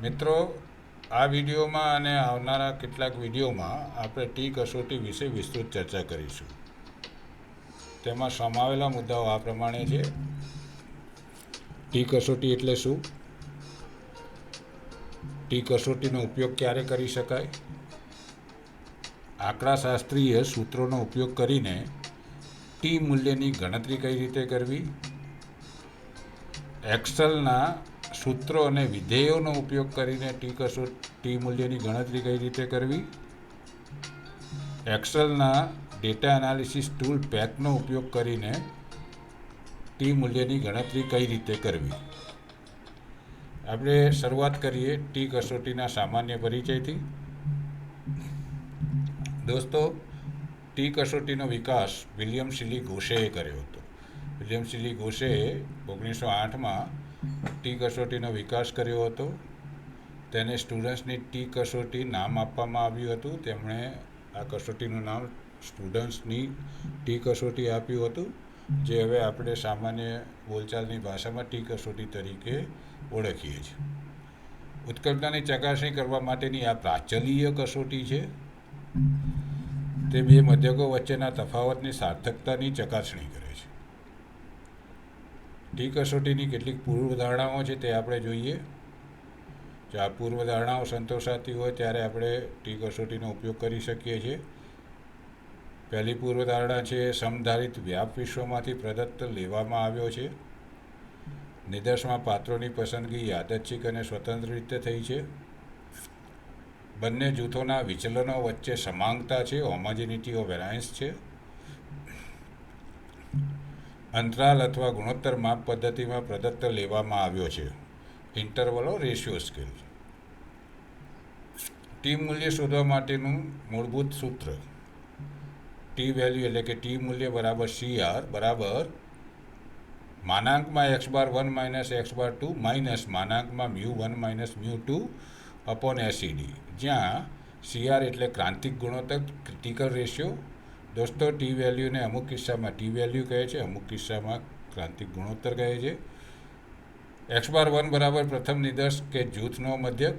મિત્રો, આ વિડીયોમાં અને આવનારા કેટલાક વિડીયોમાં આપણે ટી કસોટી વિશે વિસ્તૃત ચર્ચા કરીશું. તેમાં સમાવેલા મુદ્દાઓ આ પ્રમાણે છે. ટી કસોટી એટલે શું? ટી કસોટીનો ઉપયોગ ક્યારે કરી શકાય? આંકડાશાસ્ત્રીય સૂત્રોનો ઉપયોગ કરીને ટી મૂલ્યની ગણતરી કઈ રીતે કરવી? એક્સેલના સૂત્રો અને વિધેયોનો ઉપયોગ કરીને ટી કસો ટી મૂલ્યની ગણતરી કઈ રીતે કરવી? એક્સેલના ડેટા એનાલિસિસ ટૂલ પેકનો ઉપયોગ કરીને ટી મૂલ્યની ગણતરી કઈ રીતે કરવી? આપણે શરૂઆત કરીએ ટી કસોટીના સામાન્ય પરિચયથી. દોસ્તો, ટી કસોટીનો વિકાસ વિલિયમ સિલી ઘોષેએ કર્યો હતો. વિલિયમ સિલી ઘોષેએ ઓગણીસો આઠમાં ટી કસોટીનો વિકાસ કર્યો હતો. તેને સ્ટુડન્ટ્સની ટી કસોટી નામ આપવામાં આવ્યું હતું. તેમણે આ કસોટીનું નામ સ્ટુડન્ટ્સની ટી કસોટી આપ્યું હતું, જે હવે આપણે સામાન્ય બોલચાલની ભાષામાં ટી કસોટી તરીકે ઓળખીએ છીએ. ઉત્કળતાની ચકાસણી કરવા માટેની આ પ્રાચલીય કસોટી છે. તે બે મધ્યકો વચ્ચેના તફાવતની સાર્થકતાની ચકાસણી કરે ટી કસોટીની કેટલીક પૂર્વધારણાઓ છે તે આપણે જોઈએ. જો આ પૂર્વધારણાઓ સંતોષાતી હોય ત્યારે આપણે ટી કસોટીનો ઉપયોગ કરી શકીએ છીએ. પહેલી પૂર્વધારણા છે, સમધારિત વ્યાપ વિશ્વમાંથી પ્રદત્ત લેવામાં આવ્યો છે. નિદર્શમાં પાત્રોની પસંદગી યાદચ્છિક અને સ્વતંત્ર રીતે થઈ છે. બંને જૂથોના વિચલનો વચ્ચે સમાનતા છે હોમોજિનિટી ઓફ વેરાયન્સ છે. અંતરાલ અથવા ગુણોત્તર માપ પદ્ધતિમાં પ્રદત્ત લેવામાં આવ્યો છે. ઇન્ટરવલો રેશિયો સ્કેલ ટી મૂલ્ય શોધવા માટેનું મૂળભૂત સૂત્ર. ટી વેલ્યુ એટલે કે ટી મૂલ્ય બરાબર સી આર બરાબર માનાંકમાં X bar one minus X bar two minus માનાંકમાં mu one minus mu two upon SED જ્યાં સીઆર એટલે ક્રાંતિક ગુણોત્તર ક્રિટિકલ રેશિયો દોસ્તો ટી વેલ્યુને અમુક કિસ્સામાં ટી વેલ્યુ કહે છે, અમુક કિસ્સામાં ક્રાંતિક ગુણોત્તર કહે છે. એક્સ બાર વન બરાબર પ્રથમ નિદર્શ કે જૂથનો મધ્યક.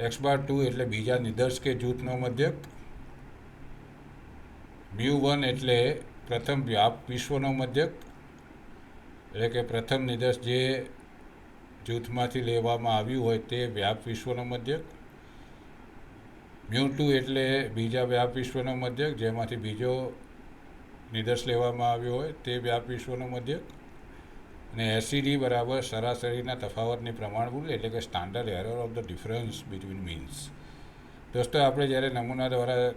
એક્સ બાર ટુ એટલે બીજા નિદર્શ કે જૂથનો મધ્યક. મ્યુ વન એટલે પ્રથમ વ્યાપ વિશ્વનો મધ્યક. એટલે કે પ્રથમ નિદર્શ જે જૂથમાંથી લેવામાં આવ્યું હોય તે વ્યાપ વિશ્વનો મધ્યક. મ્યુ ટુ એટલે બીજા વ્યાપ વિશ્વનો મધ્યક, જેમાંથી બીજો નિર્દેશ લેવામાં આવ્યો હોય તે વ્યાપ વિશ્વનો મધ્યક. અને એસીડી બરાબર સરાસરીના તફાવતની પ્રમાણભૂત એટલે કે standard error of the difference between means દોસ્તો, આપણે જ્યારે નમૂના દ્વારા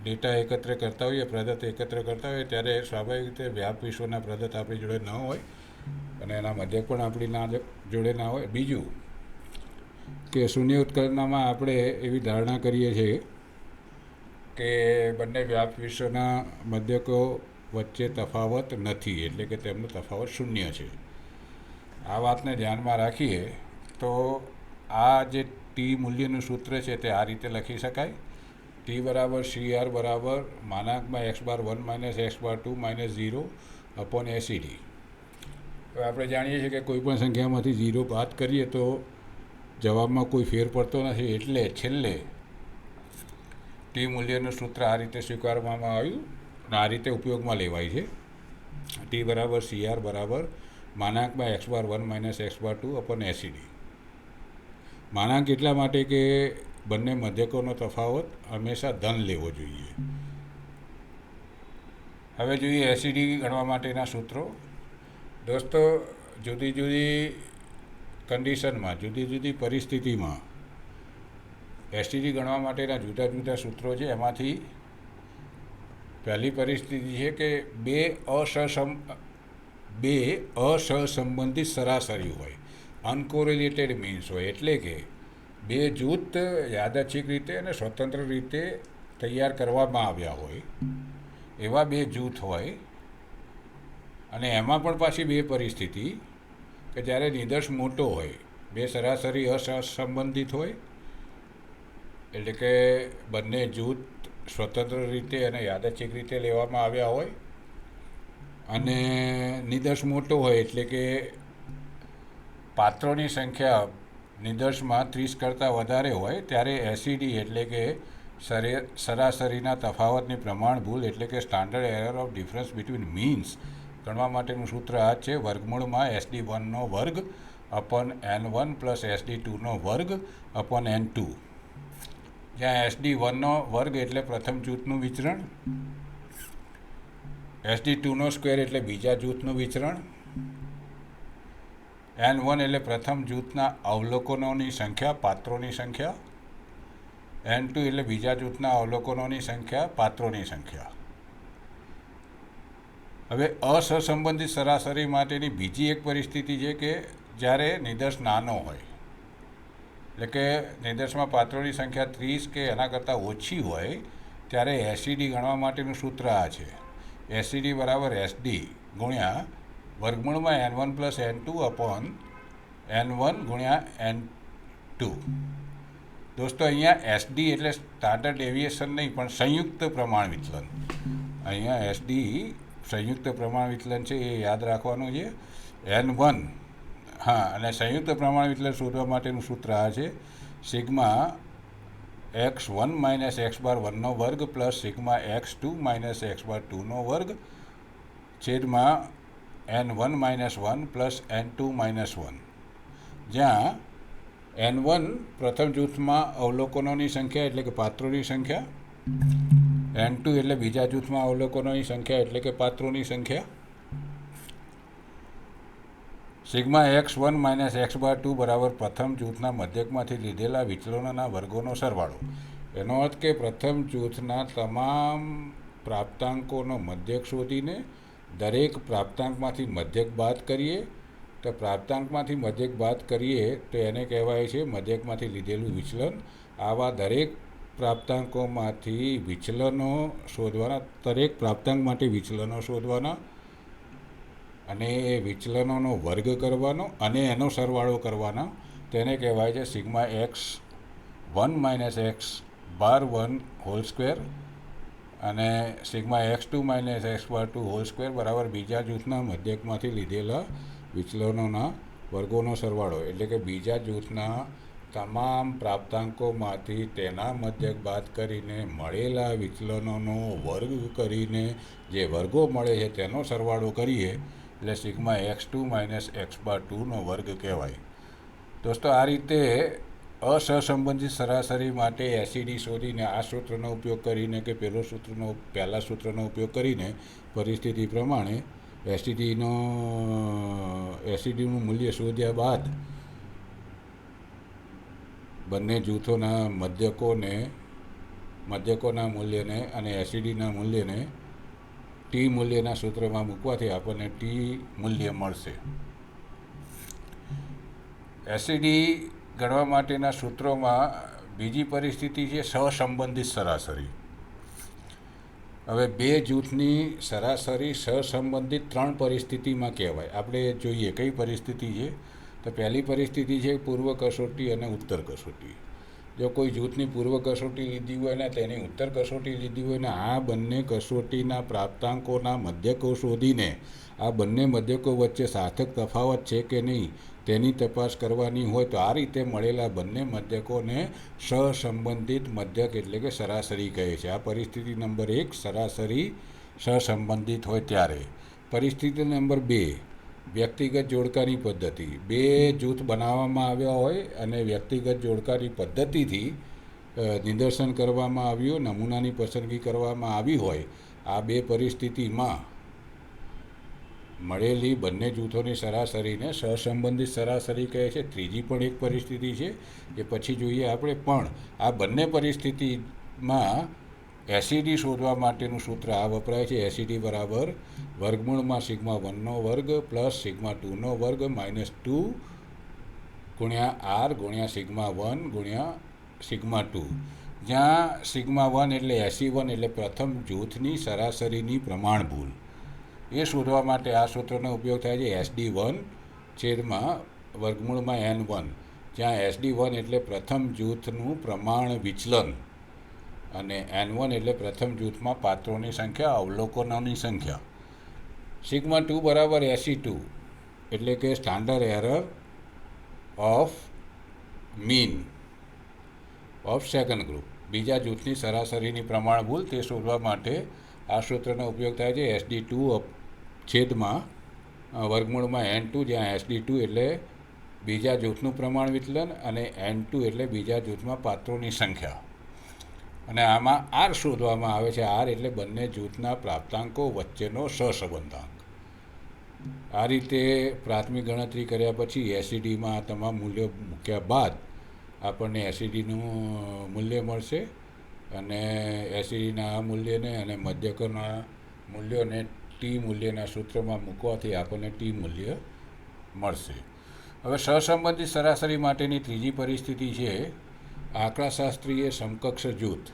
ડેટા એકત્ર કરતા હોઈએ, પ્રદત્ત એકત્ર કરતા હોઈએ, ત્યારે સ્વાભાવિક રીતે વ્યાપ વિશ્વના પ્રદત્ત આપણી જોડે ન હોય અને એના મધ્યક પણ આપણી ના જોડે ના હોય. બીજું કે શૂન્ય ઉત્કલનમાં આપણે એવી ધારણા કરીએ છીએ કે બંને વ્યાપ વિશ્વના મધ્યકો વચ્ચે તફાવત નથી, એટલે કે તેમનો તફાવત શૂન્ય છે. આ વાતને ધ્યાનમાં રાખીએ તો આ જે ટી મૂલ્યનું સૂત્ર છે તે આ રીતે લખી શકાય. ટી બરાબર સી આર બરાબર માનાંકમાં X bar one minus X bar two minus zero upon SED હવે આપણે જાણીએ છીએ કે કોઈપણ સંખ્યામાંથી ઝીરો બાદ કરીએ તો જવાબમાં કોઈ ફેર પડતો નથી. એટલે છેલ્લે ટી મૂલ્યનું સૂત્ર આ રીતે સ્વીકારવામાં આવ્યું અને આ રીતે ઉપયોગમાં લેવાય છે. ટી બરાબર સી આર બરાબર માનાંકમાં X bar one minus X bar two upon SED. માનાંક એટલા માટે કે બંને મધ્યકોનો તફાવત હંમેશા ધન લેવો જોઈએ. હવે જોઈએ એસીડી ગણવા માટેના સૂત્રો. દોસ્તો, જુદી જુદી કન્ડિશનમાં જુદી જુદી પરિસ્થિતિમાં એસટીજી ગણવા માટેના જુદા જુદા સૂત્રો છે. એમાંથી પહેલી પરિસ્થિતિ છે કે બે અસસમ, બે અસહસંબંધિત સરાસરી હોય. અનકોરિલેટેડ મીન્સ હોય. એટલે કે બે જૂથ યાદચ્છિક રીતે અને સ્વતંત્ર રીતે તૈયાર કરવામાં આવ્યા હોય. એવા બે જૂથ હોય. અને એમાં પણ પાછી બે પરિસ્થિતિ. કે જ્યારે નિર્દર્શ મોટો હોય, બે સરાસરી અસંબંધિત હોય, એટલે કે બંને જૂથ સ્વતંત્ર રીતે અને યાદચ્છિક રીતે લેવામાં આવ્યા હોય, અને નિદર્શ મોટો હોય એટલે કે પાત્રોની સંખ્યા નિદર્શમાં ત્રીસ કરતાં વધારે હોય, ત્યારે એસીડી એટલે કે સરે, સરાસરીના તફાવતની પ્રમાણ ભૂલ એટલે કે standard error of difference between means ગણવા માટેનું સૂત્ર આ છે. વર્ગમૂળમાં એસડી વનનો વર્ગ upon N one plus SD ટુનો વર્ગ અપોન એન ટુ જ્યાં એસડી વનનો વર્ગ એટલે પ્રથમ જૂથનું વિચરણ. એસડી ટુનો સ્ક્વેર એટલે બીજા જૂથનું વિચરણ. એન વન એટલે પ્રથમ જૂથના અવલોકનોની સંખ્યા, પાત્રોની સંખ્યા. એન ટુ એટલે બીજા જૂથના અવલોકનોની સંખ્યા, પાત્રોની સંખ્યા. હવે અસહસંબંધિત સરાસરી માટેની બીજી એક પરિસ્થિતિ છે કે જ્યારે નિદર્શ નાનો હોય, એટલે કે નિદર્શમાં પાત્રોની સંખ્યા ત્રીસ કે એના કરતાં ઓછી હોય, ત્યારે એસીડી ગણવા માટેનું સૂત્ર આ છે. એસીડી બરાબર એસડી ગુણ્યા વર્ગમૂળમાં N one plus N two upon N one ગુણ્યા એન ટુ દોસ્તો, અહીંયા એસડી એટલે સ્ટાન્ડર્ડ એવિએશન નહીં, પણ સંયુક્ત પ્રમાણ વિચલન. અહીંયા એસડી સંયુક્ત પ્રમાણ વિચલન છે એ યાદ રાખવાનું છે. એન વન હા, અને સંયુક્ત પ્રમાણ વિચલન શોધવા માટેનું સૂત્ર આ છે. Sigma X one minus X bar વનનો વર્ગ plus sigma X two minus X bar ટુનો વર્ગ છેદમાં N one minus one plus N two minus one. જ્યાં એન વન પ્રથમ જૂથમાં અવલોકનોની સંખ્યા એટલે કે પાત્રોની સંખ્યા એન ટુ એટલે બીજા જૂથમાં અવલોકનોની સંખ્યા એટલે કે પાત્રોની સંખ્યા. Sigma X one minus X bar two બરાબર પ્રથમ જૂથના મધ્યકમાંથી લીધેલા વિચલનોના વર્ગોનો સરવાળો. એનો અર્થ કે પ્રથમ જૂથના તમામ પ્રાપ્તાંકોનો મધ્યક શોધીને દરેક પ્રાપ્તાંકમાંથી મધ્યક બાદ કરીએ. તો પ્રાપ્તાંકમાંથી મધ્યક બાદ કરીએ તો એને કહેવાય છે મધ્યકમાંથી લીધેલું વિચલન. આવા દરેક પ્રાપ્તાંકોમાંથી વિચલનો શોધવાના, દરેક પ્રાપ્તાંક માટે વિચલનો શોધવાના અને એ વિચલનોનો વર્ગ કરવાનો અને એનો સરવાળો કરવાનો. તેને કહેવાય છે sigma X one minus X bar one whole square અને sigma X two minus X bar two whole square બરાબર બીજા જૂથના મધ્યકમાંથી લીધેલા વિચલનોના વર્ગોનો સરવાળો. એટલે કે બીજા જૂથના તમામ પ્રાપ્તાંકોમાંથી તેના મધ્યક બાદ કરીને મળેલા વિચલનોનો વર્ગ કરીને જે વર્ગો મળે છે તેનો સરવાળો કરીએ. એટલે sigma X two minus X bar ટુનો વર્ગ કહેવાય. દોસ્તો, આ રીતે અસહસંબંધિત સરાસરી માટે એસીડી શોધીને આ સૂત્રનો ઉપયોગ કરીને કે પેલો સૂત્રનો, પહેલાં સૂત્રનો ઉપયોગ કરીને પરિસ્થિતિ પ્રમાણે એસીડીનો, એસીડીનું મૂલ્ય શોધ્યા બાદ બંને જૂથોના મધ્યકોને, મધ્યકોના મૂલ્યને અને એસિડીના મૂલ્યને ટી મૂલ્યના સૂત્રમાં મૂકવાથી આપણને ટી મૂલ્ય મળશે. એસિડી ગણવા માટેના સૂત્રોમાં બીજી પરિસ્થિતિ છે સહસંબંધિત સરાસરી. હવે બે જૂથની સરાસરી સહસંબંધિત ત્રણ પરિસ્થિતિમાં કહેવાય. આપણે જોઈએ કઈ પરિસ્થિતિ છે? તો પહેલી પરિસ્થિતિ છે પૂર્વ કસોટી અને ઉત્તર કસોટી. જો કોઈ જૂથની પૂર્વ કસોટી લીધી હોય ને તેની ઉત્તર કસોટી લીધી હોય ને આ બંને કસોટીના પ્રાપ્તાંકોના મધ્યકો શોધીને આ બંને મધ્યકો વચ્ચે સાર્થક તફાવત છે કે નહીં તેની તપાસ કરવાની હોય તો આ રીતે મળેલા બંને મધ્યકોને સહસંબંધિત મધ્યક એટલે કે સરાસરી કહે છે. આ પરિસ્થિતિ નંબર એક સરાસરી સહસંબંધિત હોય ત્યારે. પરિસ્થિતિ નંબર બે વ્યક્તિગત જોડકાની પદ્ધતિ. બે જૂથ બનાવવામાં આવ્યા હોય અને વ્યક્તિગત જોડકાની પદ્ધતિથી નિદર્શન કરવામાં આવ્યું, નમૂનાની પસંદગી કરવામાં આવી હોય, આ બે પરિસ્થિતિમાં મળેલી બંને જૂથોની સરાસરીને સહસંબંધિત સરાસરી કહે છે. ત્રીજી પણ એક પરિસ્થિતિ છે એ પછી જોઈએ આપણે. પણ આ બંને પરિસ્થિતિમાં એસીડી શોધવા માટેનું સૂત્ર આ વપરાય છે. એસીડી બરાબર વર્ગમૂળમાં સિગ્મા વનનો વર્ગ પ્લસ સિગ્મા ટુનો વર્ગ માઇનસ ટુ ગુણ્યા આર ગુણ્યા સિગ્મા વન ગુણ્યા સિગ્મા ટુ. જ્યાં સિગ્મા વન એટલે એસી વન એટલે પ્રથમ જૂથની સરાસરીની પ્રમાણ ભૂલ એ શોધવા માટે આ સૂત્રનો ઉપયોગ થાય છે એસડી વન છેદમાં વર્ગમૂળમાં એન વન. જ્યાં એસડી વન એટલે પ્રથમ જૂથનું પ્રમાણ વિચલન. અને એન વન એટલે પ્રથમ જૂથમાં પાત્રોની સંખ્યા, અવલોકનોની સંખ્યા. સિગ્મા ટુ બરાબર એસી ટુ એટલે કે standard error of mean of second group બીજા જૂથની સરાસરીની પ્રમાણ ભૂલ તે શોધવા માટે આ સૂત્રનો ઉપયોગ થાય છે એસડી ટુ છેદમાં વર્ગમૂળમાં એન ટુ જ્યાં એસડી ટુ એટલે બીજા જૂથનું પ્રમાણ વિચલન અને એન ટુ એટલે બીજા જૂથમાં પાત્રોની સંખ્યા. અને આમાં આર શોધવામાં આવે છે, આર એટલે બંને જૂથના પ્રાપ્તાંકો વચ્ચેનો સહસંબંધાંક. આ રીતે પ્રાથમિક ગણતરી કર્યા પછી એસીડીમાં તમામ મૂલ્યો મૂક્યા બાદ આપણને એસીડીનું મૂલ્ય મળશે અને એસીડીના આ મૂલ્યને અને મધ્યકના મૂલ્યોને ટી મૂલ્યના સૂત્રમાં મૂકવાથી આપણને ટી મૂલ્ય મળશે. હવે સહસંબંધિત સરાસરી માટેની ત્રીજી પરિસ્થિતિ છે આંકડાશાસ્ત્રીય સમકક્ષ જૂથ.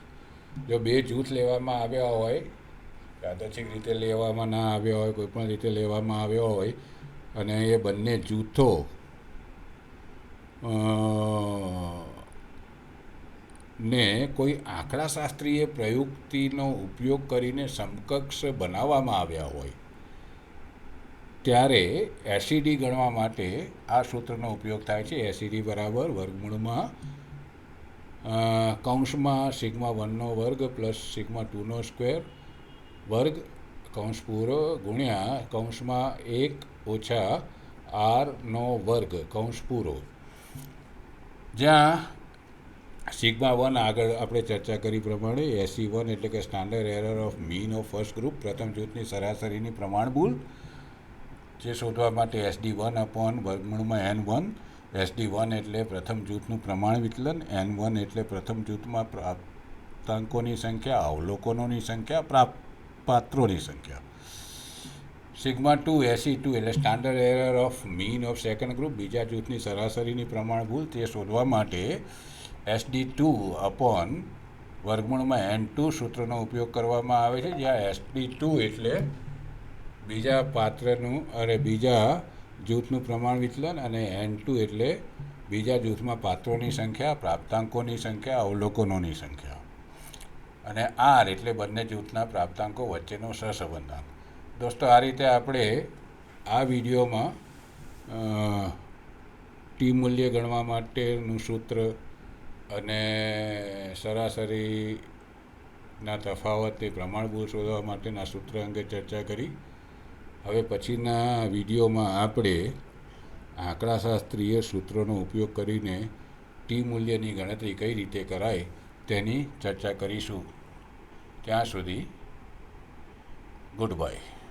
જો બે જૂથ લેવામાં આવ્યા હોય યાદચ્છિક રીતે લેવામાં ના આવ્યા હોય, કોઈપણ રીતે લેવામાં આવ્યા હોય, અને એ બંને જૂથો ને કોઈ આંકડાશાસ્ત્રીય પ્રયુક્તિનો ઉપયોગ કરીને સમકક્ષ બનાવવામાં આવ્યા હોય, ત્યારે એસીડી ગણવા માટે આ સૂત્રનો ઉપયોગ થાય છે. એસીડી બરાબર વર્ગમૂળમાં કૌંસમાં સિગ્મા વનનો વર્ગ પ્લસ સિગ્મા ટુનો સ્ક્વેર વર્ગ કૌંસ પૂરો ગુણ્યા કૌંસમાં એક ઓછા આરનો વર્ગ કૌંસ પૂરો. જ્યાં સિગ્મા વન આગળ આપણે ચર્ચા કરી પ્રમાણે એસી વન એટલે કે standard error of mean of first group પ્રથમ જૂથની સરાસરીની પ્રમાણ ભૂલ જે શોધવા માટે એસડી વન અપોન વર્ગમૂળમાં એન વન એસડી વન એટલે પ્રથમ જૂથનું પ્રમાણ વિચલન, એન વન એટલે પ્રથમ જૂથમાં પ્રાપ્તાંકોની સંખ્યા, અવલોકનોની સંખ્યા પ્રાપ્ત પાત્રોની સંખ્યા. સિગ્મા ટુ, એસી ટુ એટલે standard error of mean of second group બીજા જૂથની સરાસરીની પ્રમાણ ભૂલ, તે શોધવા માટે એસડી ટુ અપોન વર્ગમૂળમાં એન ટુ સૂત્રનો ઉપયોગ કરવામાં આવે છે, જ્યાં એસડી ટુ એટલે બીજા પાત્રનું, અરે બીજા જૂથનું પ્રમાણ વિચલન અને એન ટુ એટલે બીજા જૂથમાં પાત્રોની સંખ્યા, પ્રાપ્તાંકોની સંખ્યા, અવલોકનોની સંખ્યા. અને આર એટલે બંને જૂથના પ્રાપ્તાંકો વચ્ચેનો સહસંબંધાંક. દોસ્તો, આ રીતે આપણે આ વિડીયોમાં ટી મૂલ્ય ગણવા માટેનું સૂત્ર અને સરાસરીના તફાવત તે પ્રમાણભૂત શોધવા માટેના સૂત્ર અંગે ચર્ચા કરી. હવે પછીના વિડીયોમાં આપણે આંકડાશાસ્ત્રીય સૂત્રોનો ઉપયોગ કરીને ટી મૂલ્યની ગણતરી કઈ રીતે કરાય તેની ચર્ચા કરીશું. ત્યાં સુધી ગુડ બાય.